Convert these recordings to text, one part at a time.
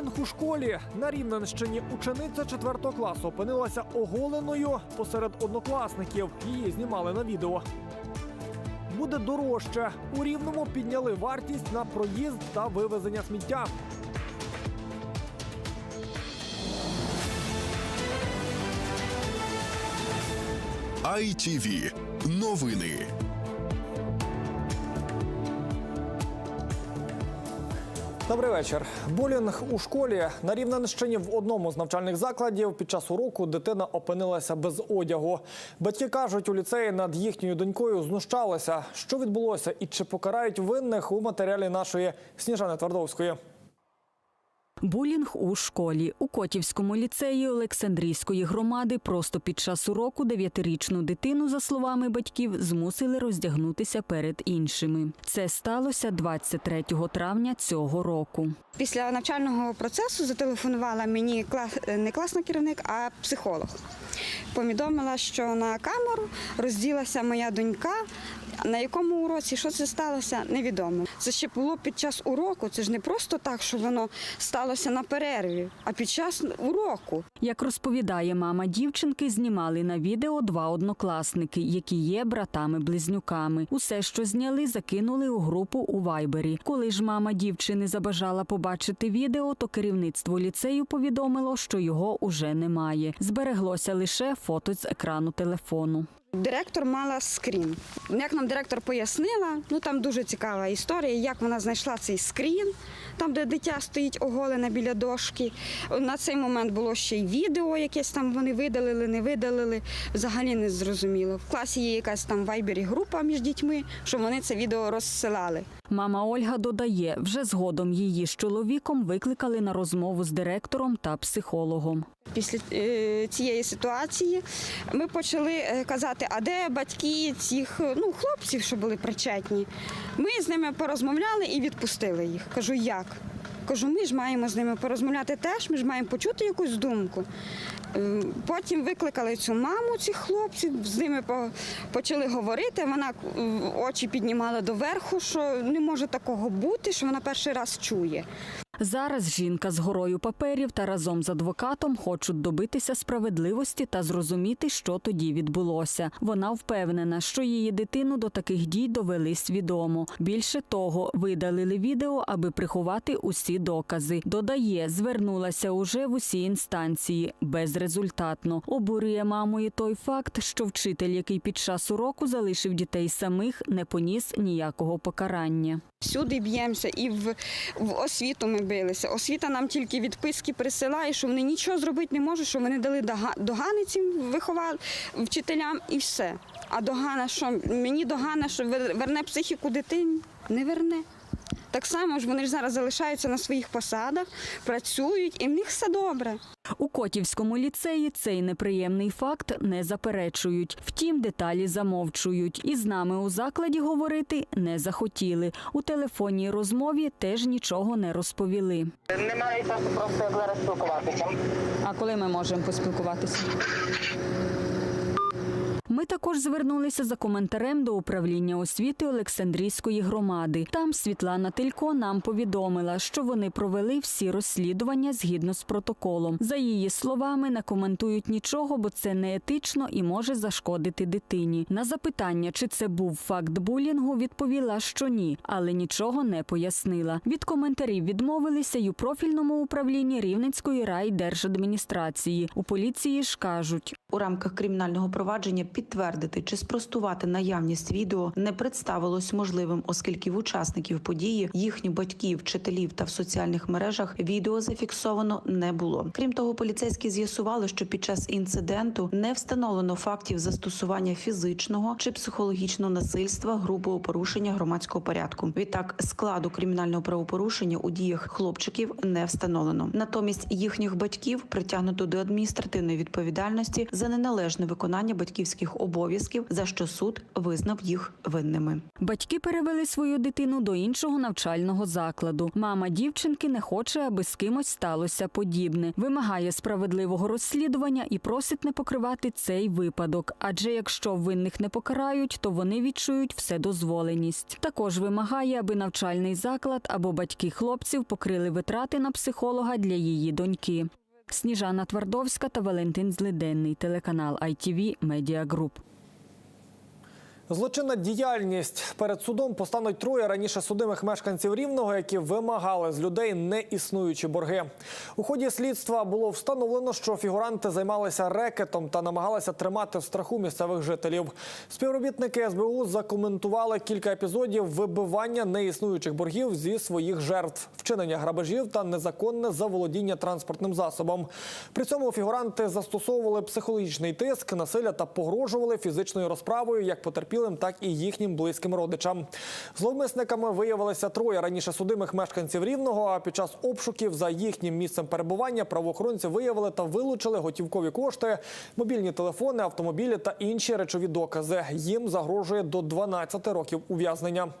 Булінг у школі на Рівненщині учениця 4 класу опинилася оголеною посеред однокласників. Її знімали на відео. Буде дорожче. У рівному підняли вартість на проїзд та вивезення сміття. ITV. Новини. Добрий вечір. Булінг у школі на Рівненщині в одному з навчальних закладів під час уроку дитина опинилася без одягу. Батьки кажуть, у ліцеї над їхньою донькою знущалися. Що відбулося і чи покарають винних у матеріалі нашої Сніжани Твардовської. Булінг у школі у Котівському ліцеї Олександрійської громади просто під час уроку дев'ятирічну дитину, за словами батьків, змусили роздягнутися перед іншими. Це сталося 23 травня цього року. Після навчального процесу зателефонувала мені клас, не класний керівник, а психолог. Повідомила, що на камеру розділася моя донька. На якому уроці що це сталося, невідомо. Це ще було під час уроку. Це ж не просто так, що воно сталося на перерві, а під час уроку. Як розповідає мама дівчинки, знімали на відео два однокласники, які є братами-близнюками. Усе, що зняли, закинули у групу у Вайбері. Коли ж мама дівчини забажала побачити відео, то керівництво ліцею повідомило, що його уже немає. Збереглося лише фото з екрану телефону. Директор мала скрін. Як нам директор пояснила, ну там дуже цікава історія, як вона знайшла цей скрін, там, де дитя стоїть оголене біля дошки. На цей момент було ще й відео, якесь там вони видалили, не видалили. Взагалі не зрозуміло. В класі є якась там вайбері група між дітьми, що вони це відео розсилали. Мама Ольга додає, вже згодом її з чоловіком викликали на розмову з директором та психологом. Після е, цієї ситуації ми почали е, казати, а де батьки цих е, ну, хлопців, що були причетні. Ми з ними порозмовляли і відпустили їх. Кажу, як? Кажу, ми ж маємо з ними порозмовляти теж, ми ж маємо почути якусь думку. Е, Потім викликали цю маму цих хлопців, з ними почали говорити. Вона очі піднімала доверху, що не може такого бути, що вона перший раз чує. Зараз жінка з горою паперів та разом з адвокатом хочуть добитися справедливості та зрозуміти, що тоді відбулося. Вона впевнена, що її дитину до таких дій довели свідомо. Більше того, видалили відео, аби приховати усі докази. Додає, звернулася уже в усі інстанції безрезультатно. Обурює маму і той факт, що вчитель, який під час уроку залишив дітей самих, не поніс ніякого покарання. Всюди б'ємося, і в, в освіту ми билися. Освіта нам тільки відписки присилає, що вони нічого зробити не можуть, що вони дали дога- догани цим виховали вчителям і все. А догана, що мені догана, що вер- верне психіку дитині? Не верне. Так само ж вони ж зараз залишаються на своїх посадах, працюють, і в них все добре. У Котівському ліцеї цей неприємний факт не заперечують. Втім, деталі замовчують. І з нами у закладі говорити не захотіли. У телефонній розмові теж нічого не розповіли. Немає часу просто як зараз спілкуватися. А коли ми можемо поспілкуватися? Ми також звернулися за коментарем до управління освіти Олександрійської громади. Там Світлана Тилько нам повідомила, що вони провели всі розслідування згідно з протоколом. За її словами, не коментують нічого, бо це неетично і може зашкодити дитині. На запитання, чи це був факт булінгу, відповіла, що ні, але нічого не пояснила. Від коментарів відмовилися й у профільному управлінні Рівненської райдержадміністрації. У поліції ж кажуть. У рамках кримінального провадження підтвердити чи спростувати наявність відео не представилось можливим, оскільки в учасників події, їхні батьків, вчителів та в соціальних мережах відео зафіксовано не було. Крім того, поліцейські з'ясували, що під час інциденту не встановлено фактів застосування фізичного чи психологічного насильства грубого порушення громадського порядку. Відтак складу кримінального правопорушення у діях хлопчиків не встановлено. Натомість їхніх батьків притягнуто до адміністративної відповідальності за неналежне виконання батьківських своїх обов'язків, за що суд визнав їх винними. Батьки перевели свою дитину до іншого навчального закладу. Мама дівчинки не хоче, аби з кимось сталося подібне. Вимагає справедливого розслідування і просить не покривати цей випадок. Адже якщо винних не покарають, то вони відчують вседозволеність. Також вимагає, аби навчальний заклад або батьки хлопців покрили витрати на психолога для її доньки. Сніжана Твардовська та Валентин Злиденний, телеканал ITV Media Group. Злочинна діяльність перед судом постануть троє раніше судимих мешканців рівного, які вимагали з людей неіснуючі борги. У ході слідства було встановлено, що фігуранти займалися рекетом та намагалися тримати в страху місцевих жителів. Співробітники СБУ закоментували кілька епізодів вибивання неіснуючих боргів зі своїх жертв, вчинення грабежів та незаконне заволодіння транспортним засобом. При цьому фігуранти застосовували психологічний тиск, насилля та погрожували фізичною розправою як потерпілим, так і їхнім близьким родичам. Зловмисниками виявилися троє раніше судимих мешканців рівного. А під час обшуків за їхнім місцем перебування правоохоронці виявили та вилучили готівкові кошти, мобільні телефони, автомобілі та інші речові докази. Їм загрожує до 12 років ув'язнення.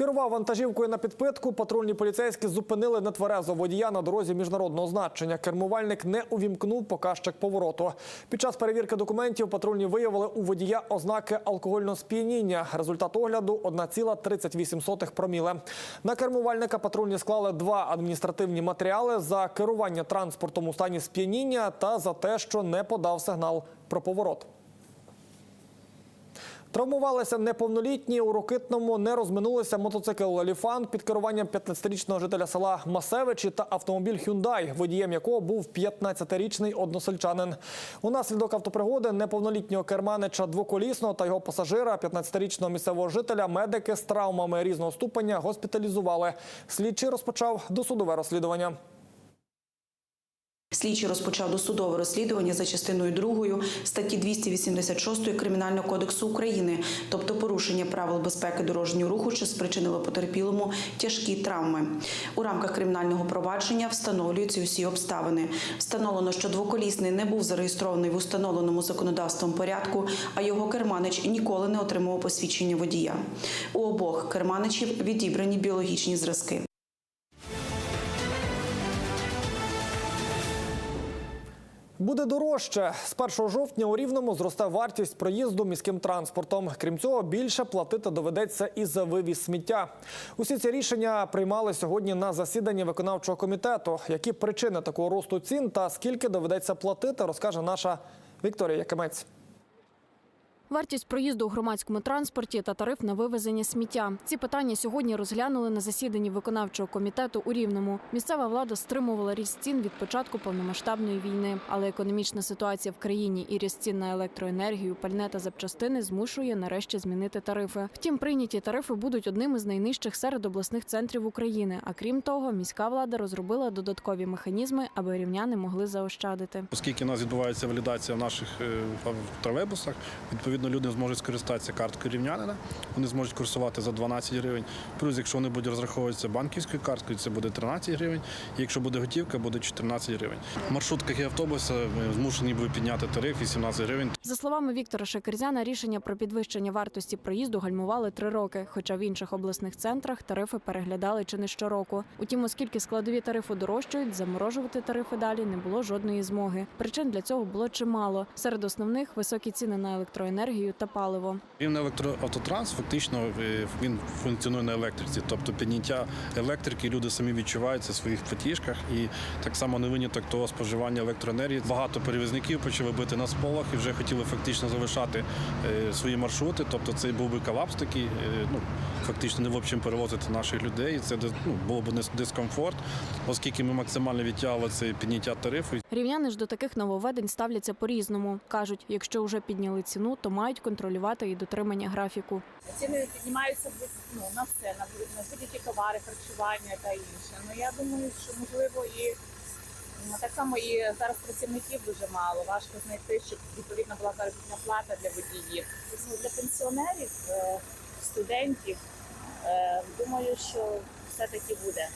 Керував вантажівкою на підпитку. Патрульні поліцейські зупинили нетверезо водія на дорозі міжнародного значення. Кермувальник не увімкнув показчик повороту. Під час перевірки документів патрульні виявили у водія ознаки алкогольного сп'яніння. Результат огляду 1,38 проміле. На кермувальника патрульні склали два адміністративні матеріали за керування транспортом у стані сп'яніння та за те, що не подав сигнал про поворот. Травмувалися неповнолітні у Рокитному. Не розминулися мотоцикл Лаліфан під керуванням 15-річного жителя села Масевичі та автомобіль Hyundai, водієм якого був 15-річний односельчанин. Унаслідок автопригоди неповнолітнього керманича двоколісного та його пасажира, 15-річного місцевого жителя, медики з травмами різного ступеня госпіталізували. Слідчий розпочав досудове розслідування. Слідчий розпочав досудове розслідування за частиною 2 статті 286 Кримінального кодексу України, тобто порушення правил безпеки дорожнього руху, що спричинило потерпілому тяжкі травми. У рамках кримінального провадження встановлюються усі обставини. Встановлено, що двоколісний не був зареєстрований в установленому законодавством порядку, а його керманич ніколи не отримував посвідчення водія. У обох керманичів відібрані біологічні зразки. Буде дорожче. З 1 жовтня у Рівному зросте вартість проїзду міським транспортом. Крім цього, більше платити доведеться і за вивіз сміття. Усі ці рішення приймали сьогодні на засіданні виконавчого комітету. Які причини такого росту цін та скільки доведеться платити, розкаже наша Вікторія Якимець. Вартість проїзду у громадському транспорті та тариф на вивезення сміття. Ці питання сьогодні розглянули на засіданні виконавчого комітету у Рівному. Місцева влада стримувала ріст цін від початку повномасштабної війни, але економічна ситуація в країні і ріст цін на електроенергію, пальне та запчастини змушує нарешті змінити тарифи. Втім, прийняті тарифи будуть одними з найнижчих серед обласних центрів України. А крім того, міська влада розробила додаткові механізми, аби рівняни могли заощадити. Оскільки у нас відбувається валідація в наших е, тролейбусах, відповідно люди зможуть скористатися карткою рівнянина, вони зможуть курсувати за 12 гривень. Плюс, якщо вони будуть розраховуватися банківською карткою, це буде 13 гривень. І якщо буде готівка, буде 14 гривень. В маршрутках і автобусах ми змушені були підняти тариф 18 гривень. За словами Віктора Шекерзяна, рішення про підвищення вартості проїзду гальмували три роки. Хоча в інших обласних центрах тарифи переглядали чи не щороку. Утім, оскільки складові тарифи дорожчають, заморожувати тарифи далі не було жодної змоги. Причин для цього було чимало. Серед основних високі ціни на електроенергію та паливо. Рівне електроавтотранс фактично е, він функціонує на електриці, тобто підняття електрики люди самі відчувають це в своїх платіжках, і так само не виняток того споживання електроенергії. Багато перевізників почали бити на сполох і вже хотіли фактично залишати е, свої маршрути. Тобто це був би колапс такий, е, ну фактично не в общем перевозити наших людей. Це ну, було б дис- дискомфорт, оскільки ми максимально відтягували це підняття тарифу. Рівняни ж до таких нововведень ставляться по-різному. кажуть, якщо вже підняли ціну, то мають контролювати і дотримання графіку. Ціни піднімаються ну, на все, на, на будь-які товари, харчування та інше. Ну я думаю, що можливо і ну, так само і зараз працівників дуже мало. Важко знайти, щоб відповідно була заробітна плата для водіїв. Ну, для пенсіонерів, е, студентів, е, думаю, що все-таки буде.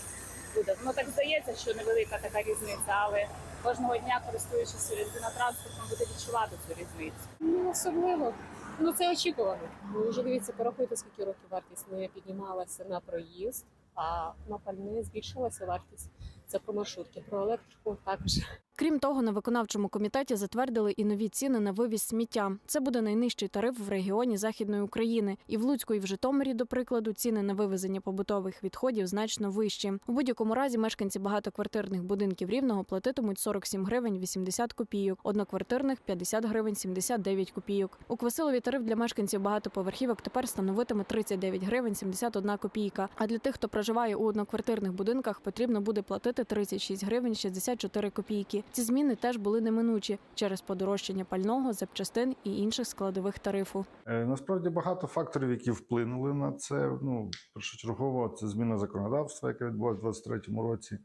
буде. Ну так здається, що невелика така різниця, але кожного дня, користуючись транспортом, буде відчувати цю різницю. Ну особливо. Ну це очікувано. Ви вже дивіться, порахуйте, скільки років вартість не піднімалася на проїзд, а на пальне збільшилася вартість. Це про маршрутки, про електрику також. Крім того, на виконавчому комітеті затвердили і нові ціни на вивіз сміття. Це буде найнижчий тариф в регіоні Західної України. І в Луцьку, і в Житомирі, до прикладу, ціни на вивезення побутових відходів значно вищі. У будь-якому разі мешканці багатоквартирних будинків рівного платитимуть 47 гривень 80 копійок, одноквартирних 50 гривень 79 копійок. У Квасилові тариф для мешканців багатоповерхівок тепер становитиме 39 гривень 71 копійка. А для тих, хто проживає у одноквартирних будинках, потрібно буде платити 36 гривень 64 копійки. Ці зміни теж були неминучі через подорожчання пального, запчастин і інших складових тарифу. Е, Насправді багато факторів, які вплинули на це. Ну, першочергово, це зміна законодавства, яке відбулося у 2023 році.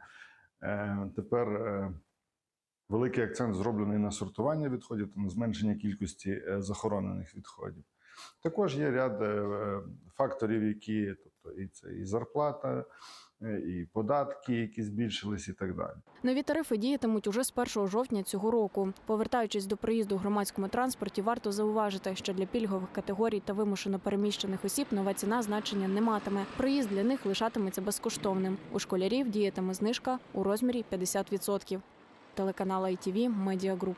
Е, Тепер е, великий акцент зроблений на сортування відходів та на зменшення кількості захоронених відходів. Також є ряд факторів, які, тобто і це і зарплата, і податки, які збільшились, і так далі. Нові тарифи діятимуть уже з 1 жовтня цього року. Повертаючись до проїзду в громадському транспорті, варто зауважити, що для пільгових категорій та вимушено переміщених осіб нова ціна значення не матиме. Проїзд для них лишатиметься безкоштовним. У школярів діятиме знижка у розмірі 50%. Телеканал ITV Group.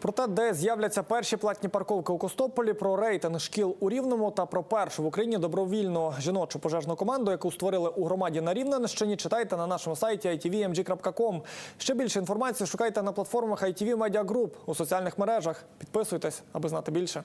Про те, де з'являться перші платні парковки у Костополі, про рейтинг шкіл у Рівному та про першу в Україні добровільну жіночу пожежну команду, яку створили у громаді на Рівненщині, читайте на нашому сайті itvmg.com. Ще більше інформації шукайте на платформах ITV Media Group у соціальних мережах. Підписуйтесь, аби знати більше.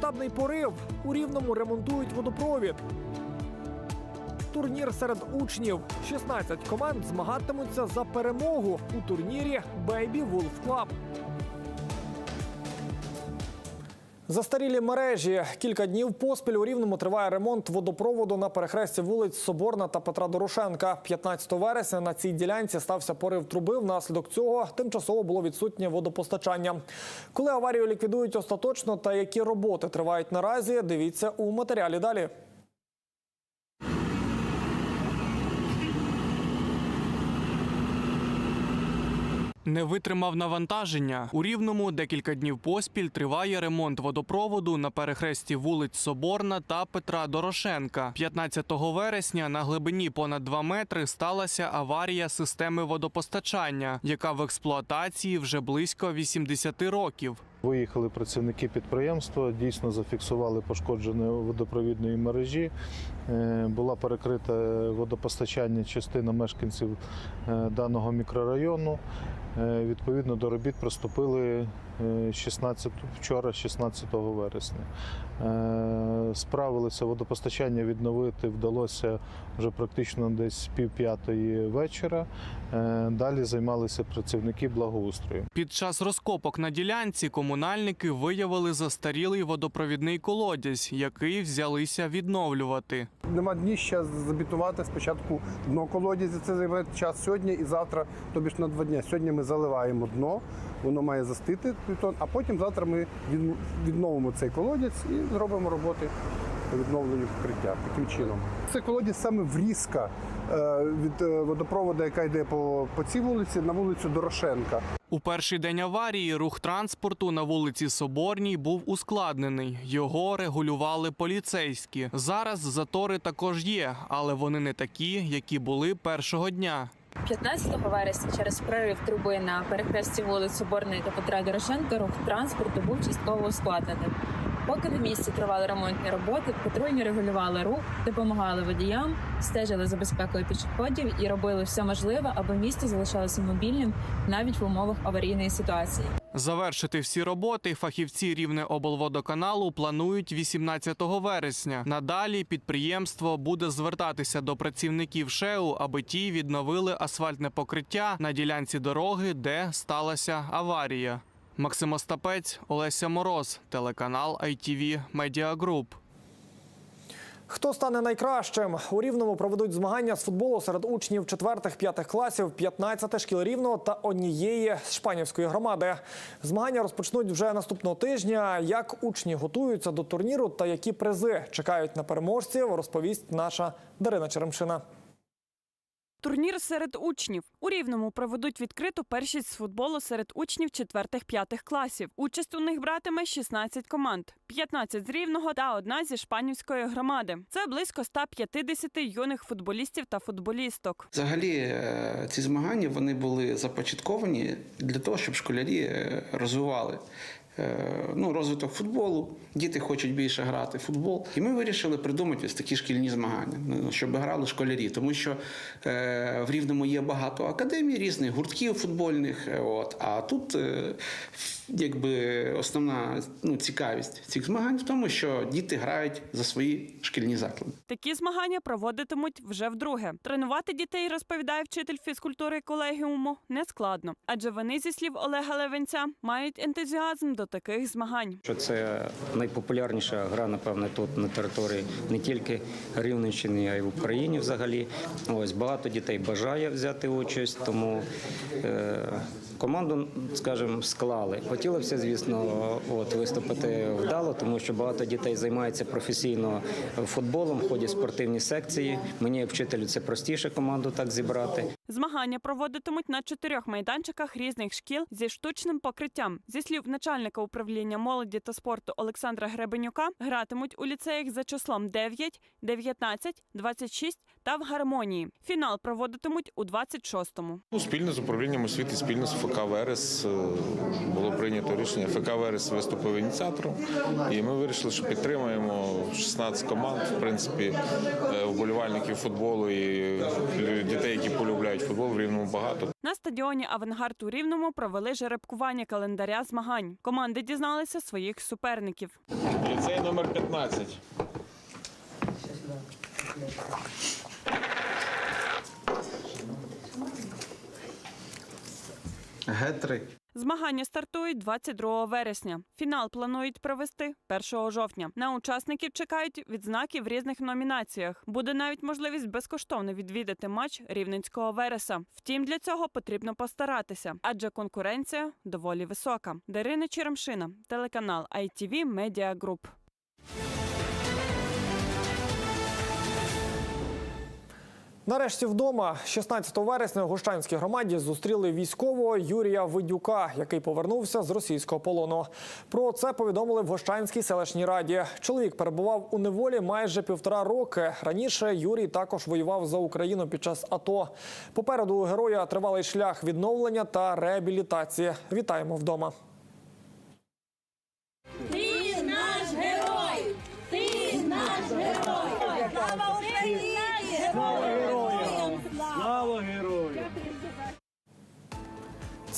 Масштабний порив у рівному ремонтують водопровід. Турнір серед учнів. 16 команд змагатимуться за перемогу у турнірі Baby Wolf Club. Застарілі мережі. Кілька днів поспіль у Рівному триває ремонт водопроводу на перехресті вулиць Соборна та Петра Дорошенка. 15 вересня на цій ділянці стався порив труби. Внаслідок цього тимчасово було відсутнє водопостачання. Коли аварію ліквідують остаточно та які роботи тривають наразі, дивіться у матеріалі далі. Не витримав навантаження. У Рівному декілька днів поспіль триває ремонт водопроводу на перехресті вулиць Соборна та Петра Дорошенка. 15 вересня на глибині понад 2 метри сталася аварія системи водопостачання, яка в експлуатації вже близько 80 років. Виїхали працівники підприємства, дійсно зафіксували пошкодження водопровідної мережі. Е, Була перекрита водопостачання частина мешканців е, даного мікрорайону. Е, Відповідно до робіт приступили 16, вчора, 16 вересня. Е, Справилися водопостачання відновити вдалося вже практично десь пів п'ятої вечора. Е, Далі займалися працівники благоустрою. Під час розкопок на ділянці комунальники виявили застарілий водопровідний колодязь, який взялися відновлювати. Нема дніща забітувати спочатку дно колодязі. Це займе час сьогодні і завтра, тобі ж на два дні. Сьогодні ми заливаємо дно, воно має застити, бетон, а потім завтра ми від- відновимо цей колодязь і зробимо роботи по відновленню покриття таким чином. Це колодязь саме врізка е, від е, водопроводу, яка йде по, по цій вулиці, на вулицю Дорошенка. У перший день аварії рух транспорту на вулиці Соборній був ускладнений. Його регулювали поліцейські. Зараз затори також є, але вони не такі, які були першого дня. 15 вересня через прорив труби на перехресті вулиць Соборної та Петра Дорошенка рух транспорту був частково ускладненим. Поки на місці тривали ремонтні роботи, патрульні регулювали рух, допомагали водіям, стежили за безпекою пішоходів і робили все можливе, аби місто залишалося мобільним навіть в умовах аварійної ситуації. Завершити всі роботи фахівці рівне облводоканалу планують 18 вересня. Надалі підприємство буде звертатися до працівників ШЕУ, аби ті відновили асфальтне покриття на ділянці дороги, де сталася аварія. Максим Остапець, Олеся Мороз, телеканал ITV Media Group. Хто стане найкращим? У Рівному проведуть змагання з футболу серед учнів 4-5 класів 15 шкіл Рівного та однієї Шпанівської громади. Змагання розпочнуть вже наступного тижня. Як учні готуються до турніру та які призи чекають на переможців, розповість наша Дарина Черемшина. Турнір серед учнів у Рівному проведуть відкриту першість з футболу серед учнів 4-5 класів. Участь у них братиме 16 команд, 15 з Рівного та одна зі Шпанівської громади. Це близько 150 юних футболістів та футболісток. Взагалі, е, ці змагання вони були започатковані для того, щоб школярі е, розвивали. Е, Ну, розвиток футболу, діти хочуть більше грати в футбол. І ми вирішили придумати ось такі шкільні змагання, ну, щоб грали школярі. Тому що е, в Рівному є багато академій, різних гуртків футбольних. е, От, а тут якби основна ну, цікавість цих змагань в тому, що діти грають за свої шкільні заклади. Такі змагання проводитимуть вже вдруге. Тренувати дітей, розповідає вчитель фізкультури колегіуму, не складно, адже вони, зі слів Олега Левенця, мають ентузіазм до таких змагань. Що це найпопулярніша гра, напевне, тут на території не тільки Рівненщини, а й в Україні взагалі. Ось багато дітей бажає взяти участь, тому е, команду, скажімо, склали. Хотілося, звісно, от виступити вдало, тому що багато дітей займається професійно футболом, ході спортивні секції. Мені, як вчителю, це простіше команду так зібрати. Змагання проводитимуть на чотирьох майданчиках різних шкіл зі штучним покриттям. Зі слів начальника управління молоді та спорту Олександра Гребенюка, гратимуть у ліцеях за числом 9, 19, 26 та в гармонії. Фінал проводитимуть у 26-му. Ну, Спільно з управлінням освіти, спільно з ФК Верес е, було прийнято рішення. ФК Верес виступив ініціатором, і ми вирішили, що підтримаємо 16 команд, в принципі, е, вболівальників футболу і дітей, які полюбляють футбол, в рівному багато. На стадіоні Авангард у Рівному провели жеребкування календаря змагань. Команди дізналися своїх суперників. Ліцей номер 15. Г3. Змагання стартують 22 вересня. Фінал планують провести 1 жовтня. На учасників чекають відзнаки в різних номінаціях. Буде навіть можливість безкоштовно відвідати матч рівненського вереса. Втім, для цього потрібно постаратися, адже конкуренція доволі висока. Дарина Черемшина, телеканал ITV Media Group. Нарешті вдома 16 вересня у Гощанській громаді зустріли військового Юрія Видюка, який повернувся з російського полону. Про це повідомили в Гощанській селищній раді. Чоловік перебував у неволі майже півтора роки. Раніше Юрій також воював за Україну під час АТО. Попереду у героя тривалий шлях відновлення та реабілітації. Вітаємо вдома.